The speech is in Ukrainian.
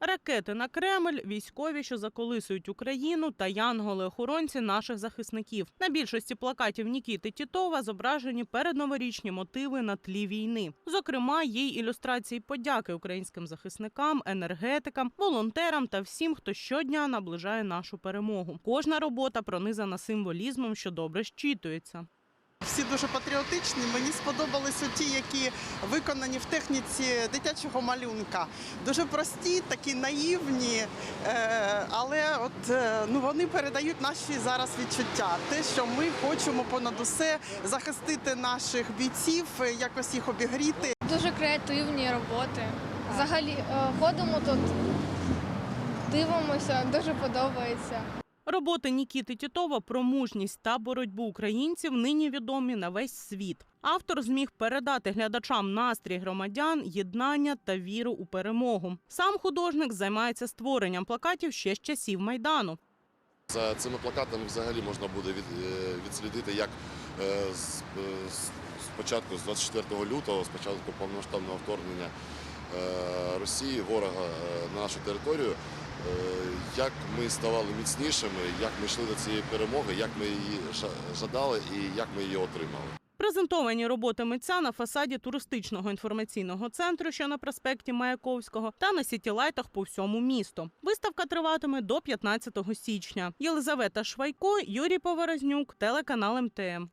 Ракети на Кремль, військові, що заколисують Україну, та янголи-охоронці наших захисників. На більшості плакатів Нікіти Тітова зображені передноворічні мотиви на тлі війни. Зокрема, є й ілюстрації подяки українським захисникам, енергетикам, волонтерам та всім, хто щодня наближає нашу перемогу. Кожна робота пронизана символізмом, що добре щитується. Всі дуже патріотичні. Мені сподобались ті, які виконані в техніці дитячого малюнка. Дуже прості, такі наївні, е, але от е, ну вони передають наші зараз відчуття. Те, що ми хочемо понад усе захистити наших бійців, якось їх обігріти. Дуже креативні роботи. Взагалі е, ходимо тут, дивимося, дуже подобається. Роботи Нікіти Тітова про мужність та боротьбу українців нині відомі на весь світ. Автор зміг передати глядачам настрій громадян, єднання та віру у перемогу. Сам художник займається створенням плакатів ще з часів майдану. За цими плакатами взагалі можна буде е, відслідити, як е, з, е, з- спочатку, з 24 лютого, спочатку повномасштабного вторгнення Росії, ворога на нашу територію, як ми ставали міцнішими, як ми йшли до цієї перемоги, як ми її жа- жадали і як ми її отримали. Презентовані роботи митця на фасаді туристичного інформаційного центру, що на проспекті Маяковського, та на сітілайтах по всьому місту. Виставка триватиме до 15 січня. Єлизавета Швайко, Юрій Поворознюк, телеканал МТМ.